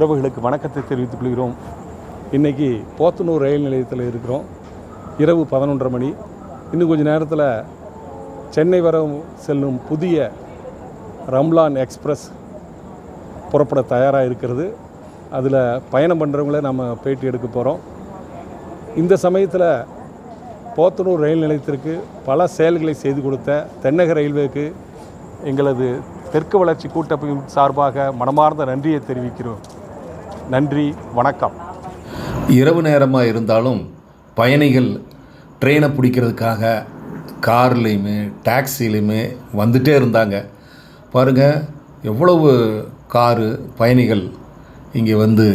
உறவுகளுக்கு வணக்கத்தை தெரிவித்துக் கொள்கிறோம். இன்றைக்கி போத்தனூர் ரயில் நிலையத்தில் இருக்கிறோம். இரவு பதினொன்றரை மணி. இன்னும் கொஞ்சம் நேரத்தில் சென்னை வர செல்லும் புதிய ரம்லான் எக்ஸ்பிரஸ் புறப்பட தயாராக இருக்கிறது. அதில் பயணம் பண்ணுறவங்கள நம்ம பேட்டி எடுக்க போகிறோம் இந்த சமயத்தில் போத்தனூர் ரயில் நிலையத்திற்கு பல செயல்களை செய்து கொடுத்த தென்னக ரயில்வேக்கு எங்களது தெற்கு வளர்ச்சி கூட்டமைப்பின் சார்பாக மனமார்ந்த நன்றியை தெரிவிக்கிறோம். நன்றி வணக்கம். இரவு நேரமாக இருந்தாலும் பயணிகள் ட்ரெயினை பிடிக்கிறதுக்காக கார்லேயுமே டாக்ஸிலையுமே வந்துட்டே இருந்தாங்க. பாருங்கள் எவ்வளவு காரு பயணிகள் இங்கே வந்து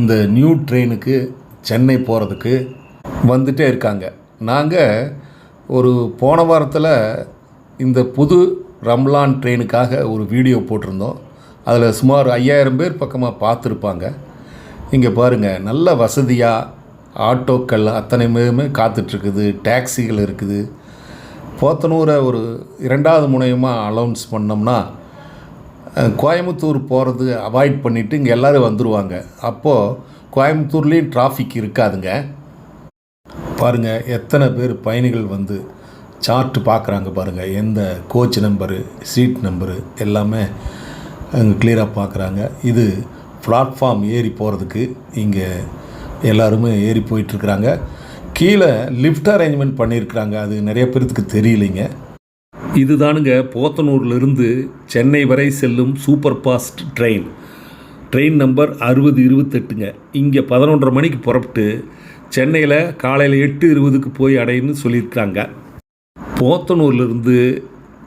இந்த நியூ ட்ரெயினுக்கு சென்னை போகிறதுக்கு வந்துட்டே இருக்காங்க. நாங்கள் ஒரு போன வாரத்தில் இந்த புது ரம்லான் ட்ரெயினுக்காக ஒரு வீடியோ போட்டிருந்தோம். அதில் சுமார் ஐயாயிரம் பேர் பக்கமாக பார்த்துருப்பாங்க. இங்கே பாருங்கள் நல்ல வசதியாக ஆட்டோக்கள் அத்தனையுமே காத்துட்ருக்குது டாக்ஸிகள் இருக்குது. போத்தனூரை ஒரு இரண்டாவது முனையமாக அலௌன்ஸ் பண்ணோம்னா கோயம்புத்தூர் போகிறது அவாய்ட் பண்ணிவிட்டு இங்கே எல்லோரும் வந்துடுவாங்க அப்போது கோயம்புத்தூர்லேயும் டிராஃபிக் இருக்காதுங்க. பாருங்கள் எத்தனை பேர் பயணிகள் வந்து சார்ட்டு பார்க்குறாங்க பாருங்கள் எந்த கோச் நம்பரு சீட் நம்பரு எல்லாமே அங்கே கிளியராக பார்க்குறாங்க இது பிளாட்ஃபார்ம் ஏறி போகிறதுக்கு இங்கே எல்லாருமே ஏறி போயிட்டுருக்குறாங்க. கீழே லிஃப்ட் அரேஞ்ச்மெண்ட் பண்ணியிருக்கிறாங்க. அது நிறைய பேர்த்துக்கு தெரியலைங்க. இதுதானுங்க போத்தனூர்லேருந்து சென்னை வரை செல்லும் super fast train. Train number அறுபது இருபத்தெட்டுங்க. இங்கே பதினொன்றரை மணிக்கு புறப்பட்டு சென்னையில் காலையில் எட்டு இருபதுக்கு போய் அடையுன்னு சொல்லியிருக்காங்க போத்தனூர்லேருந்து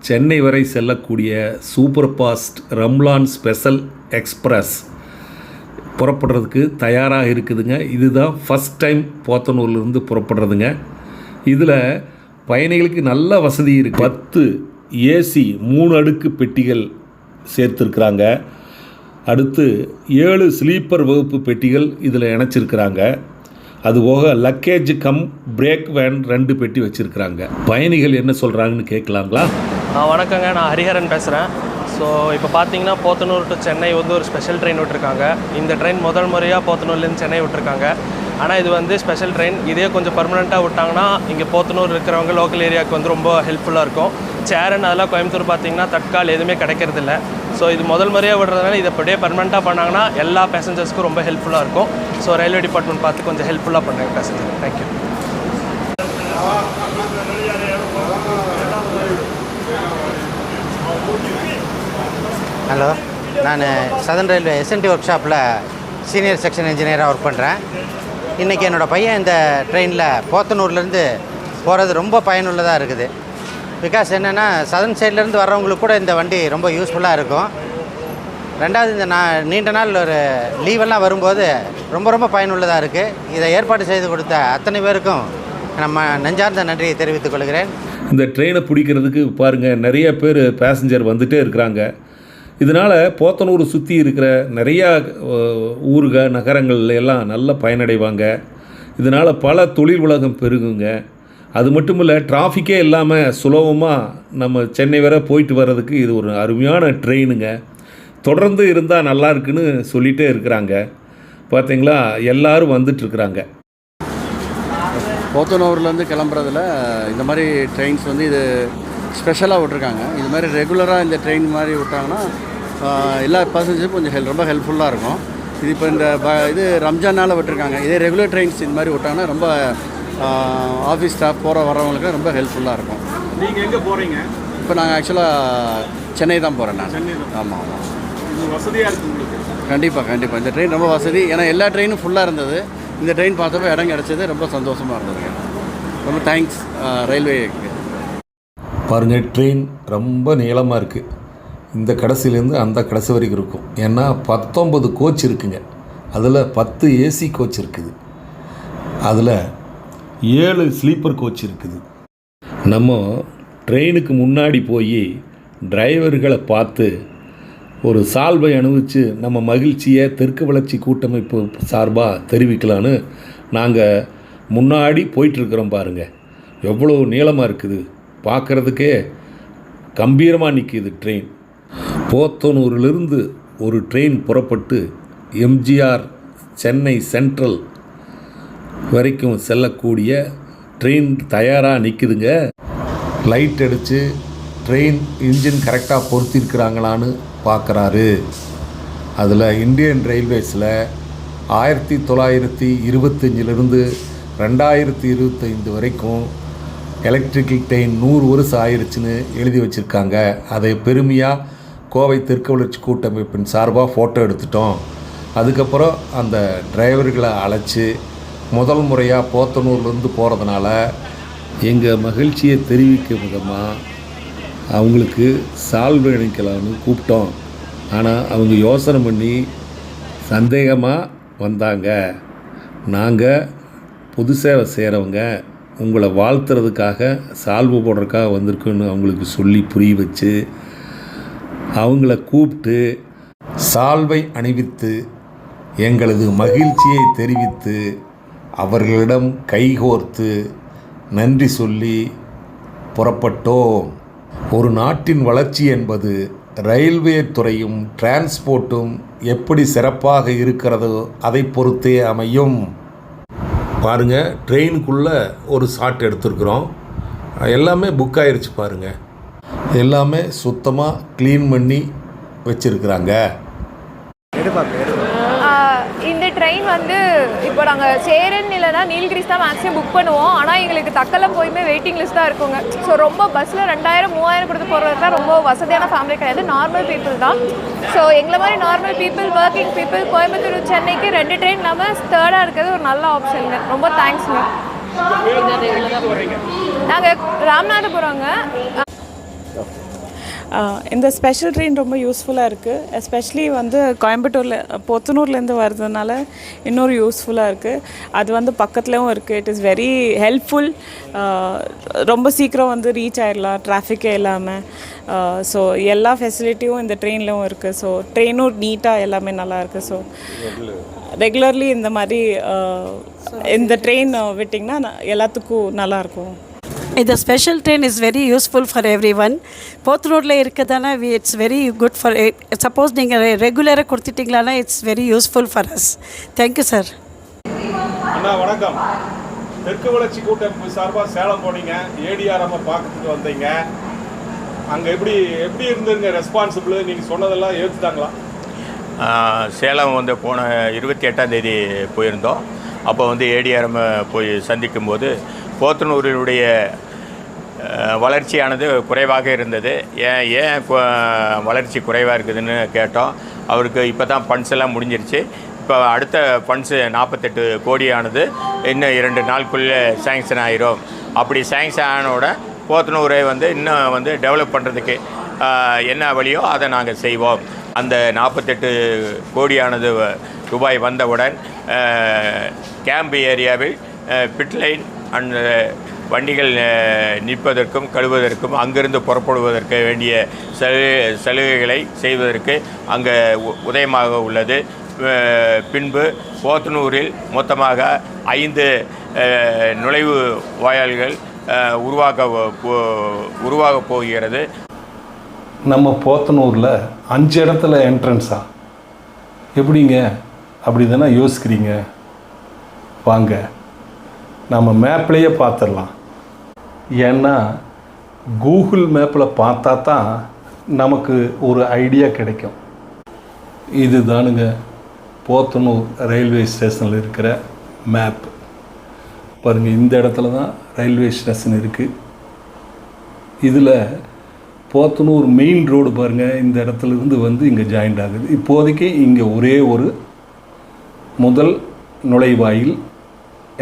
சென்னை வரை செல்லக்கூடிய super fast Ramzan special express புறப்படுறதுக்கு தயாராக இருக்குதுங்க. இதுதான் ஃபஸ்ட் டைம் போத்தனூர்லேருந்து புறப்படுறதுங்க. இதில் பயணிகளுக்கு நல்ல வசதி இருக்குது பத்து ஏசி மூணு அடுக்கு பெட்டிகள் சேர்த்துருக்குறாங்க. அடுத்து ஏழு ஸ்லீப்பர் வகுப்பு பெட்டிகள் இதில் இணைச்சிருக்கிறாங்க. அதுபோக லக்கேஜ் கம் பிரேக் வேன் ரெண்டு பெட்டி வச்சுருக்கிறாங்க. பயணிகள் என்ன சொல்கிறாங்கன்னு கேட்கலாங்களா? வணக்கங்க. நான் ஹரிஹரன் பேசுகிறேன் ஸோ இப்போ பார்த்தீங்கன்னா போத்தனூர் டு சென்னை வந்து ஒரு ஸ்பெஷல் ட்ரெயின் விட்டுருக்காங்க. இந்த ட்ரெயின் முதல் முறையாக போத்தனூர்லேருந்து சென்னை விட்டுருக்காங்க. ஆனால் இது வந்து ஸ்பெஷல் ட்ரெயின் இதே கொஞ்சம் பர்மனெண்ட்டாக விட்டாங்கன்னா இங்கே போத்தனூர் இருக்கிறவங்க லோக்கல் ஏரியாவுக்கு வந்து ரொம்ப ஹெல்ப்ஃபுல்லாக இருக்கும். சேரன் அதெல்லாம் கோயம்புத்தூர் பார்த்தீங்கன்னா தட்கால் எதுவுமே கிடைக்கிறதில்ல. ஸோ இது முதல் முறையாக விடுறதுனால இதை அப்படியே பர்மனெண்ட்டாக பண்ணாங்கன்னா எல்லா பேசஞ்சர்ஸ்க்கும் ரொம்ப ஹெல்ப்ஃபுல்லாக இருக்கும். ஸோ ரயில்வே டிபார்ட்மெண்ட் பார்த்து கொஞ்சம் ஹெல்ப்ஃபுல்லாக பண்ணுங்கள் பேசஞ்சர் தேங்க்யூ ஹலோ நான் சதன் ரயில்வே எஸ்என்டி ஒர்க் ஷாப்பில் சீனியர் செக்ஷன் இன்ஜினியராக ஒர்க் பண்ணுறேன் இன்றைக்கி என்னோடய பையன் இந்த ட்ரெயினில் போத்தனூர்லேருந்து போகிறது ரொம்ப பயனுள்ளதாக இருக்குது. பிகாஸ் என்னென்னா சதன் சைட்லேருந்து வர்றவங்களுக்கு கூட இந்த வண்டி ரொம்ப யூஸ்ஃபுல்லாக இருக்கும். ரெண்டாவது இந்த நான் நீண்ட நாள் ஒரு லீவெல்லாம் வரும்போது ரொம்ப ரொம்ப பயனுள்ளதாக இருக்குது இதை ஏற்பாடு செய்து கொடுத்த அத்தனை பேருக்கும் நம்ம நெஞ்சார்ந்த நன்றியை தெரிவித்துக் கொள்கிறேன். இந்த ட்ரெயினை பிடிக்கிறதுக்கு பாருங்கள் நிறைய பேர் பேசஞ்சர் வந்துகிட்டே இருக்கிறாங்க. இதனால் போத்தனூர் சுற்றி இருக்கிற நிறையா ஊருக நகரங்கள்ல எல்லாம் நல்ல பயனடைவாங்க. இதனால் பல தொழில் உலகம் பெருகுங்க. அது மட்டும் இல்லை டிராஃபிக்கே இல்லாமல் சுலபமாக நம்ம சென்னை வர போயிட்டு வர்றதுக்கு இது ஒரு அருமையான ட்ரெயினுங்க. தொடர்ந்து இருந்தால் நல்லா இருக்குன்னு சொல்லிகிட்டே இருக்கிறாங்க. பார்த்தீங்களா எல்லோரும் வந்துட்டுருக்குறாங்க போத்தனூர்லேருந்து கிளம்புறதுல இந்த மாதிரி ட்ரெயின்ஸ் வந்து இது ஸ்பெஷலாக விட்ருக்காங்க இது மாதிரி ரெகுலராக இந்த ட்ரெயின் மாதிரி விட்டாங்கன்னா எல்லா பேசஞ்சருக்கும் கொஞ்சம் ஹெல் ரொம்ப ஹெல்ப்ஃபுல்லாக இருக்கும். இது இப்போ இந்த ப இது ரம்ஜானால் விட்டுருக்காங்க. இதே ரெகுலர் ட்ரெயின்ஸ் இந்த மாதிரி விட்டாங்கன்னா ரொம்ப ஆஃபீஸ் ஸ்டாஃப் போகிற வரவங்களுக்கு ரொம்ப ஹெல்ப்ஃபுல்லாக இருக்கும். நீங்கள் எங்கே போகிறீங்க இப்போ நாங்கள் ஆக்சுவலாக சென்னை தான் போகிறேன் நான். ஆமாம் ஆமாம் வசதியாக இருக்குது கண்டிப்பாக கண்டிப்பாக இந்த ட்ரெயின் ரொம்ப வசதி. ஏன்னா எல்லா ட்ரெயினும் ஃபுல்லாக இருந்தது. இந்த ட்ரெயின் பார்த்தப்போ இடம் கிடச்சது. ரொம்ப சந்தோஷமாக இருந்ததுங்க. ரொம்ப தேங்க்ஸ் ரயில்வேக்கு பாருங்கள் ட்ரெயின் ரொம்ப நீளமாக இருக்குது இந்த கடைசிலேருந்து அந்த கடைசி வரைக்கும் இருக்கும். ஏன்னா பத்தொம்பது கோச் இருக்குங்க. அதில் பத்து ஏசி கோச் இருக்குது. அதில் ஏழு ஸ்லீப்பர் கோச் இருக்குது. நம்ம ட்ரெயினுக்கு முன்னாடி போய் டிரைவர்களை பார்த்து ஒரு சால்வை அனுபவித்து நம்ம மகிழ்ச்சியை தெற்கு வளர்ச்சி கூட்டமைப்பு சார்பாக தெரிவிக்கலான்னு நாங்கள் முன்னாடி போயிட்டுருக்குறோம் பாருங்கள் எவ்வளோ நீளமாக இருக்குது. பார்க்குறதுக்கே கம்பீரமாக நிற்கிது ட்ரெயின். போத்தனூரிலிருந்து ஒரு ட்ரெயின் புறப்பட்டு எம்ஜிஆர் சென்னை சென்ட்ரல் வரைக்கும் செல்லக்கூடிய ட்ரெயின் தயாராக நிற்குதுங்க லைட் அடித்து ட்ரெயின் இன்ஜின் கரெக்டாக பொருத்திருக்கிறாங்களான்னு பார்க்குறாரு அதில் இந்தியன் ரயில்வேஸில் ஆயிரத்தி தொள்ளாயிரத்தி இருபத்தஞ்சிலிருந்து ரெண்டாயிரத்தி இருபத்தைந்து வரைக்கும் எலக்ட்ரிக்கல் ட்ரெயின் நூறு வருஷம் ஆயிடுச்சுன்னு எழுதி வச்சுருக்காங்க. அதை பெருமையாக கோவை தெற்கு வளர்ச்சி கூட்டமைப்பின் சார்பாக ஃபோட்டோ எடுத்துட்டோம். அதுக்கப்புறம் அந்த டிரைவர்களை அழைச்சி முதல் முறையாக போத்தனூர்லேருந்து போகிறதுனால எங்கள் மகிழ்ச்சியை தெரிவிக்கும் விதமாக அவங்களுக்கு சால்வ் அணிக்கலாம்னு கூப்பிட்டோம். ஆனால் அவங்க யோசனை பண்ணி சந்தேகமாக வந்தாங்க. நாங்கள் பொது சேவை செய்கிறவங்க உங்களை வாழ்த்துறதுக்காக சால்வு போடுறதுக்காக வந்திருக்குன்னு அவங்களுக்கு சொல்லி புரிய வச்சு அவங்கள கூப்பிட்டு சால்வை அணிவித்து எங்களது மகிழ்ச்சியை தெரிவித்து அவர்களிடம் கைகோர்த்து நன்றி சொல்லி புறப்பட்டோம். ஒரு நாட்டின் வளர்ச்சி என்பது ரயில்வே துறையும் டிரான்ஸ்போர்ட்டும் எப்படி சிறப்பாக இருக்கிறதோ அதை பொறுத்தே அமையும். பாருங்கள் ட்ரெயினுக்குள்ளே ஒரு ஷாட் எடுத்துருக்குறோம். எல்லாமே புக் ஆயிடுச்சு பாருங்க. எல்லாமே சுத்தமாக க்ளீன் பண்ணி வச்சுருக்குறாங்க. எடுப்பாங்க இந்த ட்ரெயின் வந்து இப்போ நாங்கள் சேரன் இல்லைனா நீல்கிரிஸ் தான் மேக்ஸிமம் புக் பண்ணுவோம். ஆனால் எங்களுக்கு தக்கலம் போயுமே வெயிட்டிங் லிஸ்ட் தான் இருக்குங்க. ஸோ ரொம்ப பஸ்ஸில் ரெண்டாயிரம் மூவாயிரம் கொடுத்து போகிறதுலாம் ரொம்ப வசதியான ஃபேமிலி கிடையாது. நார்மல் பீப்புள் தான். ஸோ எங்களை மாதிரி normal people working people Coimbatore சென்னைக்கு ரெண்டு ட்ரெயின் இல்லாமல் தேர்டாக இருக்கிறது ஒரு நல்ல ஆப்ஷனுங்க ரொம்ப தேங்க்ஸுங்க நாங்கள் ராமநாதபுரங்க இந்த ஸ்பெஷல் ட்ரெயின் ரொம்ப யூஸ்ஃபுல்லாக இருக்குது எஸ்பெஷலி வந்து கோயம்புத்தூரில் பொத்தனூர்லேருந்து வர்றதுனால இன்னொரு யூஸ்ஃபுல்லாக இருக்குது அது வந்து பக்கத்துலேயும் இருக்குது இட் இஸ் வெரி ஹெல்ப்ஃபுல் ரொம்ப சீக்கிரம் வந்து ரீச் ஆயிடலாம் டிராஃபிக்கே இல்லாமல் ஸோ எல்லா ஃபெசிலிட்டியும் இந்த ட்ரெயின்லையும் இருக்குது ஸோ ட்ரெயினும் நீட்டாக எல்லாமே நல்லா இருக்குது ஸோ ரெகுலர்லி இந்த மாதிரி இந்த ட்ரெயின் விட்டிங்கன்னா எல்லாத்துக்கும் நல்லாயிருக்கும் இந்த special train is very useful for everyone both ரோட்டில் இருக்கிறதால we it's very good for suppose நீங்கள் ரெகுலராக கொடுத்துட்டிங்களானா it's very useful for us thank you sir அண்ணா வணக்கம். தெற்கு வளர்ச்சி கூட்டமைப்பு சார்பாக சேலம் போனீங்க. ஏடிஆர்எம் பார்க்கறதுக்கு வந்தீங்க. அங்கே எப்படி எப்படி இருந்ததுங்க ரெஸ்பான்சிபிள் நீங்கள் சொன்னதெல்லாம் ஏற்றுட்டாங்களா சேலம் வந்து போன இருபத்தி எட்டாம் தேதி போயிருந்தோம். அப்போ வந்து ஏடிஆர்எம் போய் சந்திக்கும்போது போத்தனூரினுடைய வளர்ச்சியானது குறைவாக இருந்தது. ஏன் ஏன் வளர்ச்சி குறைவாக இருக்குதுன்னு கேட்டோம். அவருக்கு இப்போ தான் ஃபண்ட்ஸ் எல்லாம் முடிஞ்சிருச்சு. இப்போ அடுத்த ஃபண்ட்ஸு நாற்பத்தெட்டு கோடியானது. இன்னும் இரண்டு நாளுக்குள்ளே சேங்ஷன் ஆயிரும். அப்படி சேங்ஷன் ஆனோட போத்தனூரை வந்து இன்னும் வந்து டெவலப் பண்ணுறதுக்கு என்ன வழியோ அதை நாங்கள் செய்வோம். அந்த நாற்பத்தெட்டு கோடியானது வ- ரூபாய் வந்தவுடன் கேம்ப் ஏரியாவில் பிட்லைன் அந்த வண்டிகள் நிற்பதற்கும் கழுவதற்கும் அங்கிருந்து புறப்படுவதற்கு வேண்டிய சலுகை சலுகைகளை செய்வதற்கு அங்கே உதயமாக உள்ளது. பின்பு போத்தனூரில் மொத்தமாக ஐந்து நுழைவு வாயல்கள் உருவாக உருவாக்க போ- உருவாகப் போகிறது. நம்ம போத்தனூரில் அஞ்சு இடத்துல என்ட்ரன்ஸா எப்படிங்க? அப்படி தானே யோசிக்கிறீங்க? வாங்க. நம்ம மேப்லேயே பார்த்துடலாம் ஏன்னா கூகுள் மேப்பில் பார்த்தா தான் நமக்கு ஒரு ஐடியா கிடைக்கும். இது தானுங்க போத்தனூர் ரயில்வே ஸ்டேஷனில் இருக்கிற மேப் பாருங்கள் இந்த இடத்துல தான் ரயில்வே ஸ்டேஷன் இருக்குது இதில் போத்தனூர் மெயின் ரோடு பாருங்கள் இந்த இடத்துல இருந்து வந்து இங்கே ஜாயிண்ட் ஆகுது. இப்போதைக்கு இங்கே ஒரே ஒரு முதல் நுழைவாயில்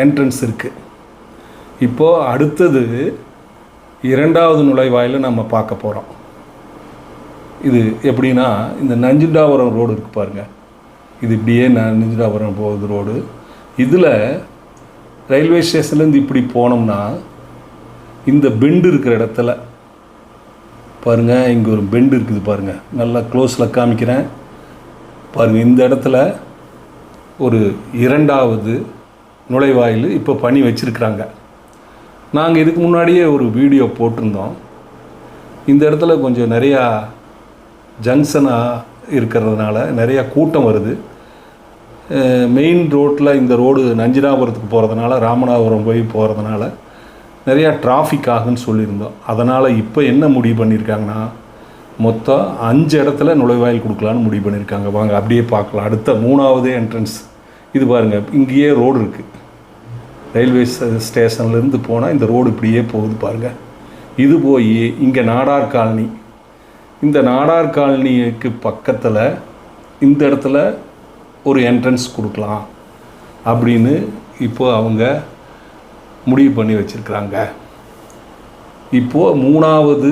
என்ட்ரன்ஸ் இருக்குது இப்போது அடுத்தது இரண்டாவது நுழைவாயில் நம்ம பார்க்க போகிறோம் இது எப்படின்னா இந்த நஞ்சுண்டாவரம் ரோடு இருக்குது பாருங்கள் இது இப்படியே நஞ்சுண்டாவரம் போகுது ரோடு. இதில் ரயில்வே ஸ்டேஷன்லேருந்து இப்படி போனோம்னா இந்த பெண்டு இருக்கிற இடத்துல பாருங்கள் இங்கே ஒரு பெண்டு இருக்குது பாருங்கள் நல்லா க்ளோஸில் காமிக்கிறேன். பாருங்கள் இந்த இடத்துல ஒரு இரண்டாவது நுழைவாயில் இப்போ பண்ணி வச்சுருக்குறாங்க. நாங்கள் இதுக்கு முன்னாடியே ஒரு வீடியோ போட்டிருந்தோம். இந்த இடத்துல கொஞ்சம் நிறையா ஜங்ஷனாக இருக்கிறதுனால நிறையா கூட்டம் வருது. மெயின் ரோட்டில் இந்த ரோடு நஞ்சினாபுரத்துக்கு போகிறதுனால ராமநாதபுரம் போய் போகிறதுனால நிறையா டிராஃபிக் ஆகுன்னு சொல்லியிருந்தோம். அதனால் இப்போ என்ன முடிவு பண்ணியிருக்காங்கன்னா மொத்தம் அஞ்சு இடத்துல நுழைவாயில் கொடுக்கலான்னு முடிவு பண்ணியிருக்காங்க. வாங்க அப்படியே பார்க்கலாம். அடுத்த மூணாவது என்ட்ரன்ஸ் இது பாருங்கள் இங்கேயே ரோடு இருக்குது ரயில்வே ஸ்டேஷன்லேருந்து போனால் இந்த ரோடு இப்படியே போகுது பாருங்கள் இது போய் இங்கே நாடார் காலனி. இந்த நாடார் காலனிக்கு பக்கத்தில் இந்த இடத்துல ஒரு என்ட்ரன்ஸ் கொடுக்கலாம் அப்படின்னு இப்போ அவங்க முடிவு பண்ணி வச்சுருக்குறாங்க. இப்போது மூணாவது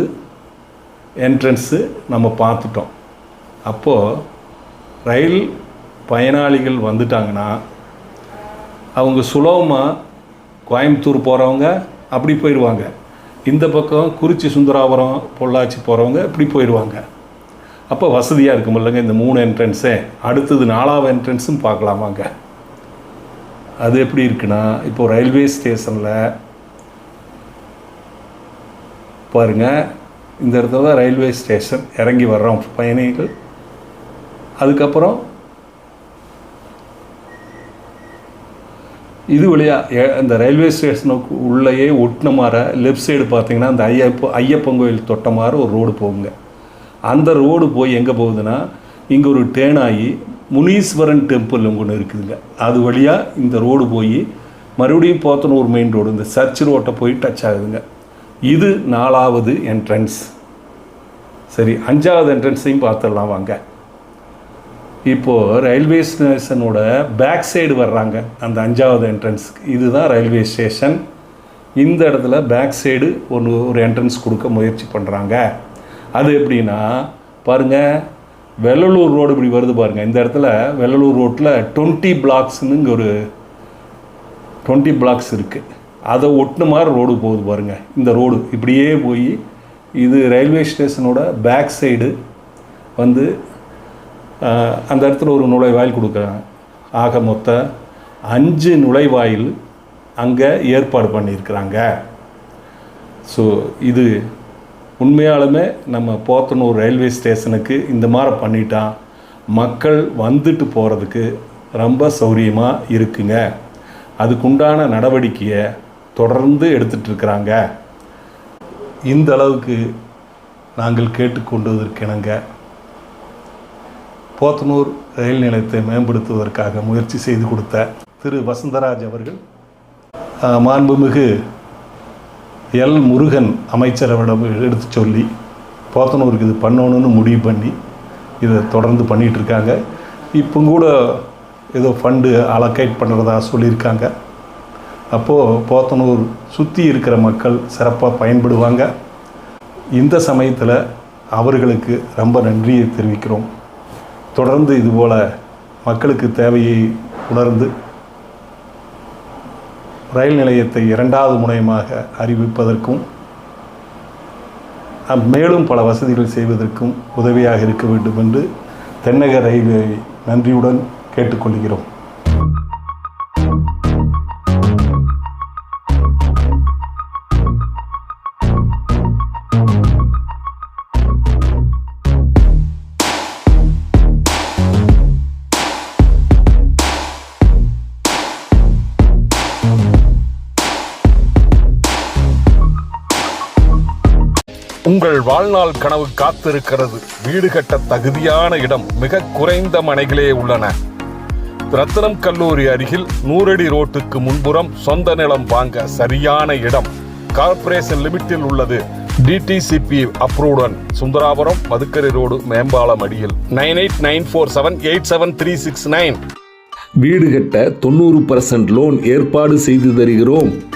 என்ட்ரன்ஸு நம்ம பார்த்துட்டோம். அப்போது ரயில் பயனாளிகள் வந்துட்டாங்கன்னா அவங்க சுலபமாக கோயம்புத்தூர் போகிறவங்க அப்படி போயிடுவாங்க. இந்த பக்கம் குறிச்சி சுந்தராபுரம் பொள்ளாச்சி போகிறவங்க இப்படி போயிடுவாங்க. அப்போ வசதியாக இருக்கும் இல்லைங்க இந்த மூணு என்ட்ரன்ஸே அடுத்தது நாலாவது என்ட்ரன்ஸும் பார்க்கலாமாங்க. அது எப்படி இருக்குன்னா இப்போ ரயில்வே ஸ்டேஷனில் பாருங்கள் இந்த இடத்துல தான் ரயில்வே ஸ்டேஷன். இறங்கி வர்றோம் பயணிகள். அதுக்கப்புறம் இது வழியாக அந்த ரயில்வே ஸ்டேஷனுக்கு உள்ளேயே ஒட்டின மாற லெஃப்ட் சைடு பார்த்தீங்கன்னா அந்த ஐயப்ப ஐயப்பன் கோயில் தொட்ட மாதிரி ஒரு ரோடு போகுங்க. அந்த ரோடு போய் எங்கே போகுதுன்னா இங்கே ஒரு டேன் ஆகி முனீஸ்வரன் டெம்பிள் ஒன்று இருக்குதுங்க. அது வழியாக இந்த ரோடு போய் மறுபடியும் போத்தனூர் மெயின் ரோடு இந்த சர்ச் ரோட்டை போய் டச் ஆகுதுங்க. இது நாலாவது என்ட்ரன்ஸ் சரி அஞ்சாவது என்ட்ரன்ஸையும் பார்த்துடலாம் வாங்க. இப்போது ரயில்வே ஸ்டேஷனோட பேக் சைடு வர்றாங்க அந்த அஞ்சாவது என்ட்ரன்ஸ்க்கு இதுதான் ரயில்வே ஸ்டேஷன் இந்த இடத்துல பேக் சைடு ஒன்று ஒரு என்ட்ரன்ஸ் கொடுக்க முயற்சி பண்ணுறாங்க அது எப்படின்னா பாருங்கள் வெள்ளலூர் ரோடு இப்படி வருது பாருங்கள் இந்த இடத்துல வெள்ளலூர் ரோட்டில் டுவெண்ட்டி பிளாக்ஸ்னு இங்கே ஒரு டுவெண்ட்டி பிளாக்ஸ் இருக்குது அதை ஒட்டின மாதிரி ரோடு போகுது பாருங்கள் இந்த ரோடு இப்படியே போய் இது ரயில்வே ஸ்டேஷனோட பேக் சைடு வந்து அந்த இடத்துல ஒரு நுழைவாயில் கொடுக்குறாங்க. ஆக மொத்தம் அஞ்சு நுழைவாயில் அங்கே ஏற்பாடு பண்ணியிருக்கிறாங்க. ஸோ இது உண்மையாலுமே நம்ம போத்தனூர் ரயில்வே ஸ்டேஷனுக்கு இந்த மாதிரி பண்ணிட்டா மக்கள் வந்துட்டு போகிறதுக்கு ரொம்ப சௌரியமாக இருக்குங்க. அதுக்குண்டான நடவடிக்கையை தொடர்ந்து எடுத்துட்டு இருக்கிறாங்க. இந்த அளவுக்கு நாங்கள் கேட்டுக்கொண்டதற்கிணங்க போத்தனூர் ரயில் நிலையத்தை மேம்படுத்துவதற்காக முயற்சி செய்து கொடுத்த திரு வசந்தராஜ் அவர்கள் மாண்புமிகு எல். முருகன் அமைச்சரவிடம் எடுத்து சொல்லி போத்தனூருக்கு இது பண்ணணும்னு முடிவு பண்ணி இதை தொடர்ந்து பண்ணிகிட்ருக்காங்க. இருக்காங்க இப்போ கூட ஏதோ ஃபண்டு அலோகேட் பண்ணுறதா சொல்லியிருக்காங்க. அப்போது போத்தனூர் சுற்றி இருக்கிற மக்கள் சிறப்பாக பயன்படுவாங்க. இந்த சமயத்தில் அவர்களுக்கு ரொம்ப நன்றியை தெரிவிக்கிறோம். தொடர்ந்து இதுபோல் மக்களுக்கு தேவையை உணர்ந்து ரயில் நிலையத்தை இரண்டாவது முனையமாக அறிவிப்பதற்கும் மேலும் பல வசதிகள் செய்வதற்கும் உதவியாக இருக்க வேண்டும் என்று தென்னக ரயில்வே நன்றியுடன் கேட்டுக்கொள்கிறோம். வாழ்நாள் கனவு காத்திருக்கிறது. வீடு கட்ட தகுதியான இடம் மிக குறைந்த மனைகளே உள்ளன. ரத்தனம் கல்லூரி அருகில் நூறடி ரோட்டுக்கு முன்புறம் சொந்த நிலம் வாங்க சரியான இடம். கார்ப்பரேஷன் லிமிட்டில் உள்ளது. டிடிசிபி அப்ரூவுடன். சுந்தராபுரம் மதுக்கரை ரோடு மேம்பாலம் அடியில். Nine eight nine four seven eight seven three six nine. வீடு கட்ட தொண்ணூறு பர்சன்ட் லோன் ஏற்பாடு செய்து தருகிறோம்.